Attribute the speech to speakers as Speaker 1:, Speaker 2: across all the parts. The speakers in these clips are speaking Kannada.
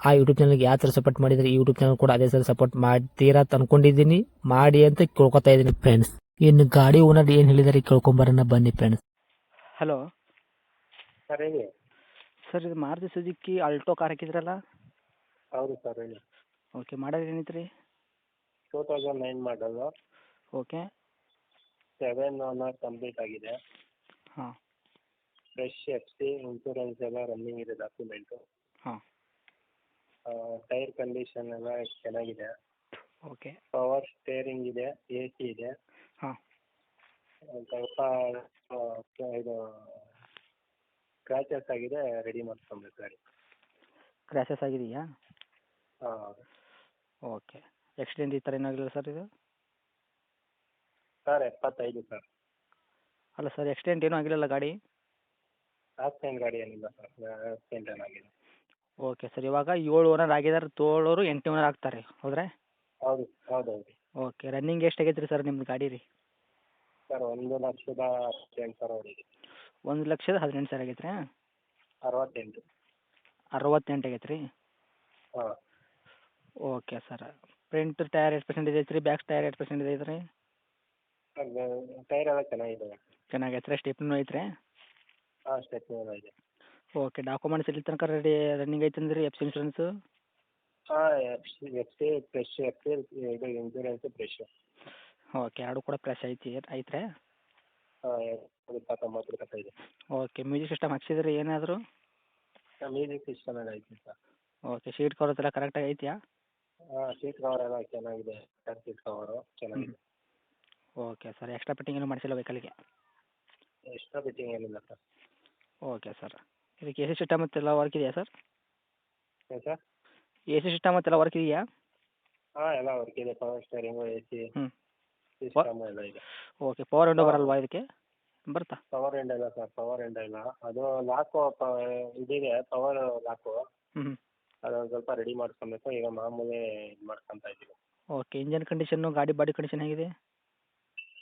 Speaker 1: ಆ ಯೂಟ್ಯೂಬ್ ಚಾನಲ್ಗೆ ಯಾವ ಥರ ಸಪೋರ್ಟ್ ಮಾಡಿದರೆ ಈ ಯೂಟ್ಯೂಬ್ ಚಾನಲ್ ಕೂಡ ಅದೇ ಥರ ಸಪೋರ್ಟ್ ಮಾಡ್ತೀರಾ ಅಂತ ಅನ್ಕೊಂಡಿದ್ದೀನಿ. ಮಾಡಿ ಅಂತ ಕೇಳ್ಕೊತಾ ಇದ್ದೀನಿ ಫ್ರೆಂಡ್ಸ್ ಇನ್ನು ಗಾಡಿ ಓನರ್ ಏನು ಹೇಳಿದಾರೆ ಕೇಳ್ಕೊಂಬರೋಣ ಬನ್ನಿ ಫ್ರೆಂಡ್ಸ್
Speaker 2: ಹಲೋ
Speaker 3: ಸರ್ ಹೇಳಿ.
Speaker 2: ಸರ್ ಇದು ಮಾರುತಿ ಸುಜುಕಿ ಅಲ್ಟೋ ಕಾರ್ ಹಾಕಿದ್ರಲ್ಲ?
Speaker 3: ಹೌದು ಸರ್ ಹೇಳಿ.
Speaker 2: ಓಕೆ ಮಾಡೋದು ಏನೈತೆ ರೀ
Speaker 3: two thousand nine model
Speaker 2: okay
Speaker 3: seven owner complete ಆಗಿದೆ.
Speaker 2: ಹಾಂ.
Speaker 3: ಫ್ರೆಶ್ ಎಫ್ ಸಿ ಇನ್ಶೂರೆನ್ಸ್ ಎಲ್ಲ ರನ್ನಿಂಗ್ ಇದೆ ಡಾಕ್ಯುಮೆಂಟು
Speaker 2: ಹಾಂ.
Speaker 3: ಟೈರ್ ಕಂಡೀಷನ್ ಎಲ್ಲ ಚೆನ್ನಾಗಿದೆ.
Speaker 2: ಓಕೆ
Speaker 3: ಪವರ್ ಸ್ಟೇರಿಂಗ್ ಇದೆ ಎ ಸಿ ಇದೆ.
Speaker 2: ಹಾಂ.
Speaker 3: ಸ್ವಲ್ಪ ಇದು ಸ್ಕ್ರಾಚಸ್ ಆಗಿದೆ ರೆಡಿ ಮಾಡ್ಕೊಬೇಕು ಗಾಡಿ.
Speaker 2: ಕ್ರ್ಯಾಶಸ್ ಆಗಿದೆಯಾ?
Speaker 3: ಹಾಂ.
Speaker 2: ಓಕೆ ಆಕ್ಸಿಡೆಂಟ್ ಈ ಥರ ಏನಾಗಿಲ್ಲ ಸರ್ ಇದು?
Speaker 3: ಸರ್ ಎಪ್ಪತ್ತೈದು ಸರ್
Speaker 2: ಅಲ್ಲ ಸರ್ ಆಕ್ಸಿಡೆಂಟ್ ಏನೂ ಆಗಿಲ್ಲಲ್ಲ ಗಾಡಿ?
Speaker 3: ಆಕ್ಸಿಡೆಂಟ್ ಗಾಡಿ ಏನಿಲ್ಲ ಸರ್ ಆಕ್ಸಿಡೆಂಟ್ ಏನಾಗಿದೆ
Speaker 2: ಓಕೆ ಸರ್ ಇವಾಗ ಏಳು ಓನರ್ ಆಗಿದ್ದಾರೆ. ತೋಳೋರು ಎಂಟು ಓನರ್ ಆಗ್ತಾರೆ. ಹೌದ್ರೆ?
Speaker 3: ಹೌದು ಹೌದು ಹೌದು
Speaker 2: ಓಕೆ ರನ್ನಿಂಗ್ ಎಷ್ಟು ಆಗೈತೆ ರೀ ಸರ್ ನಿಮ್ಮ ಗಾಡಿ ರೀ?
Speaker 3: ಸರ್ ಒಂದು ಲಕ್ಷದ ಹದಿನೆಂಟು ಸಾವಿರ ಹೊಡಿದೆ
Speaker 2: ಒಂದು ಲಕ್ಷದ ಹದಿನೆಂಟು ಸಾವಿರ ಆಗೈತೆ ರೀ
Speaker 3: ಅರವತ್ತೆಂಟು.
Speaker 2: ಅರವತ್ತೆಂಟು ಆಗೈತೆ ರೀ
Speaker 3: ಹಾಂ.
Speaker 2: ಓಕೆ ಸರ್ ಫ್ರಂಟ್ ಟೈರ್ ಎಷ್ಟು ಪರ್ಸೆಂಟೇಜ್ ಐತೆ ರೀ ಬ್ಯಾಕ್ ಟೈರ್ ಎಷ್ಟು ಪರ್ಸೆಂಟೇಜ್ ಐತೆ ರೀ
Speaker 3: ಟೈರ್ ಎಲ್ಲ ಚೆನ್ನಾಗಿದೆ.
Speaker 2: ಚೆನ್ನಾಗೈತೆ ರೀ ಸ್ಟೆಪ್ನೂ ಐತೆ ರೀ
Speaker 3: ಹಾಂ ಸ್ಟೆಪ್ನಿ ಇದೆ.
Speaker 2: ಓಕೆ ಡಾಕ್ಯುಮೆಂಟ್ಸ್ ಇಲ್ಲಿ ತನಕ ರೆಡಿ ರನ್ನಿಂಗ್ ಐತೆ ಅಂದ್ರೆ ಎಫ್ ಸಿ ಇನ್ಶೂರೆನ್ಸ್
Speaker 3: ಹಾಂ F C F C fresh F C ಇದು ಇನ್ಸೂರೆನ್ಸು ಫ್ರೆಶ್
Speaker 2: ಓಕೆ ಎರಡು ಕೂಡ ಫ್ರೆಶ್ ಐತಿ ಐತ್ರೆ?
Speaker 3: ಹಾಂ ಇದೆ.
Speaker 2: ಓಕೆ ಮ್ಯೂಸಿಕ್ ಸಿಸ್ಟಮ್ ಹಾಕ್ಸಿದ್ರಿ ಏನಾದರೂ?
Speaker 3: ಮ್ಯೂಸಿಕ್ ಸಿಸ್ಟಮ್ ಎಲ್ಲ ಐತಿ ಸರ್.
Speaker 2: ಓಕೆ ಸೀಟ್ ಕವರ್ ಎಲ್ಲ ಕರೆಕ್ಟಾಗಿ ಐತಿಯಾ?
Speaker 3: ಹಾಂ ಸೀಟ್ ಕವರ್ ಎಲ್ಲ ಚೆನ್ನಾಗಿದೆ ಸರ್ ಸೀಟ್ ಕವರು ಚೆನ್ನಾಗಿದೆ.
Speaker 2: ಓಕೆ ಸರ್ ಎಕ್ಸ್ಟ್ರಾ ಫಿಟ್ಟಿಂಗ್ ಏನು ಮಾಡಿಸಿಲ್ಲ ವೆಹಿಕಲ್ಗೆ
Speaker 3: ಎಕ್ಸ್ಟ್ರಾ ಫಿಟ್ಟಿಂಗ್ ಏನಿಲ್ಲ ಸರ್.
Speaker 2: ಓಕೆ ಸರ್ ಇದಕ್ಕೆ ಎ ಸಿ ಸಿಸ್ಟಮ್ ಮತ್ತೆಲ್ಲ ವರ್ಕ್ ಇದೆಯಾ ಸರ್
Speaker 3: ಏನು ಸರ್
Speaker 2: ಎ ಸಿ ಸಿಸ್ಟಮ್ ಮತ್ತೆಲ್ಲ ವರ್ಕ್ ಇದೆಯಾ?
Speaker 3: ಹಾಂ ಎಲ್ಲ ವರ್ಕ್ ಇದೆ. Power steering A C. System ಎಲ್ಲ ಇದೆ.
Speaker 2: Okay power window. ಬರಲ್ವಾ ಇದಕ್ಕೆ? ಬರ್ತಾ?
Speaker 3: ಪವರ್ ಎಂಡ್ ಇಲ್ಲ ಸರ್ ಪವರ್ ಎಂಡ್ ಇಲ್ಲ. ಅದು ಲಾಕು ಇದಿದೆ ಪವರ್ ಲಾಕು
Speaker 2: ಹ್ಞೂ
Speaker 3: ಅದೊಂದು ಸ್ವಲ್ಪ ರೆಡಿ ಮಾಡ್ಕೊಬೇಕು ಈಗ ಮಾಮೂಲಿ ಇದು ಮಾಡ್ಕೊತ ಇದ್ದೀವಿ.
Speaker 2: ಓಕೆ ಇಂಜನ್ ಕಂಡೀಷನ್ನು ಗಾಡಿ ಬಾಡಿ ಕಂಡೀಷನ್ ಹೇಗಿದೆ?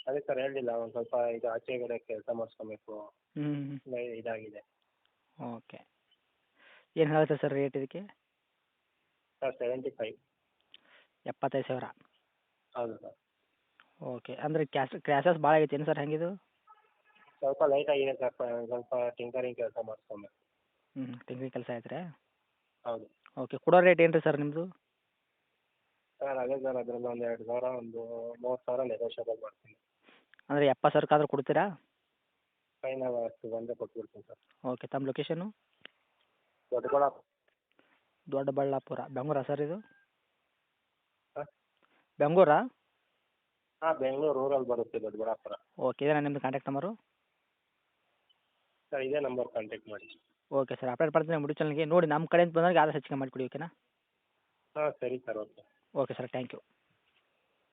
Speaker 3: ಅದೇ ಸರ್ ಹೇಳಿಲ್ಲ. ಒಂದು ಸ್ವಲ್ಪ ಇದು ಆಚೆ ಕಡೆ ಕೆಲಸ ಮಾಡಿಸ್ಕೊಬೇಕು.
Speaker 2: ಹ್ಞೂ
Speaker 3: ಇದಾಗಿದೆ.
Speaker 2: ಓಕೆ ಏನು ಹೇಳುತ್ತೆ ಸರ್ ರೇಟ್ ಇದಕ್ಕೆ?
Speaker 3: ಸರ್ ಸೆವೆಂಟಿ ಫೈವ್
Speaker 2: ಎಪ್ಪತ್ತೈದು ಸಾವಿರ.
Speaker 3: ಹೌದು ಸರ್.
Speaker 2: ಓಕೆ ಅಂದರೆ ಕ್ಯಾಶ್ ಕ್ರ್ಯಾಶಸ್ ಭಾಳ ಆಗೈತೆ ಏನು ಸರ್ ಹೆಂಗಿದು?
Speaker 3: ಸ್ವಲ್ಪ ಲೈಟ್ ಆಗಿದೆ ಸರ್ ಸ್ವಲ್ಪ ಟಿಂಕರಿಂಗ್ ಕೆಲಸ ಮಾಡಿಸ್ಕೊಂಬೆ
Speaker 2: ಹ್ಞೂ ತಿಂಗ್ಳಿಗೆ ಕೆಲಸ ಐತ್ರಿ?
Speaker 3: ಹೌದು.
Speaker 2: ಓಕೆ ಕೊಡೋ ರೇಟ್ ಏನು ರೀ ಸರ್ ನಿಮ್ಮದು
Speaker 3: ಸರ್ ಅದೇ ಸರ್ ಅದರಲ್ಲಿ ಒಂದು ಎರಡು ಸಾವಿರ ಒಂದು ಮೂವತ್ತು ಸಾವಿರ ನೆಗೋಷಿಯಬಲ್ ಮಾಡ್ತೀನಿ.
Speaker 2: ಅಂದರೆ ಎಪ್ಪತ್ತು ಸಾವಿರಕ್ಕಾದ್ರೂ ಕೊಡ್ತೀರಾ?
Speaker 3: ಫೈನಲ್ ಅವರ್ಸ್ ಬಂದರೆ ಕೊಟ್ಬಿಡ್ತೀನಿ ಸರ್
Speaker 2: ಓಕೆ ತಮ್ಮ ಲೊಕೇಶನು
Speaker 3: ದೊಡ್ಡಬಳ್ಳಾಪುರ.
Speaker 2: ದೊಡ್ಡಬಳ್ಳಾಪುರ. ಬೆಂಗ್ಳೂರಾ ಸರ್ ಇದು?
Speaker 3: ಹಾಂ?
Speaker 2: ಬೆಂಗಳೂರಾ?
Speaker 3: ಹಾಂ ಬೆಂಗಳೂರು ರೂರಲ್ಲಿ ಬರುತ್ತೆ ದೊಡ್ಡಬಳ್ಳಾಪುರ.
Speaker 2: ಓಕೆ ಇದೇನಾ ನಿಮ್ಮದು ಕಾಂಟ್ಯಾಕ್ಟ್ ನಂಬರು
Speaker 3: ಸರ್ ಇದೇ ನಂಬರ್ ಕಾಂಟ್ಯಾಕ್ಟ್ ಮಾಡಿ.
Speaker 2: ಓಕೆ ಸರ್ ಅಪ್ಡೇಟ್ ಮಾಡ್ತೀನಿ ಮುಡಿ ಚಾನಲ್ಗೆ ನೋಡಿ ನಮ್ಮ ಕಡೆಯಿಂದ ಬಂದಾಗ ಆದಷ್ಟು ಹೆಚ್ಚಿಗೆ ಮಾಡಿಕೊಡಿ ಓಕೆನಾ
Speaker 3: ಹಾಂ ಸರಿ sir okay
Speaker 2: okay sir thank you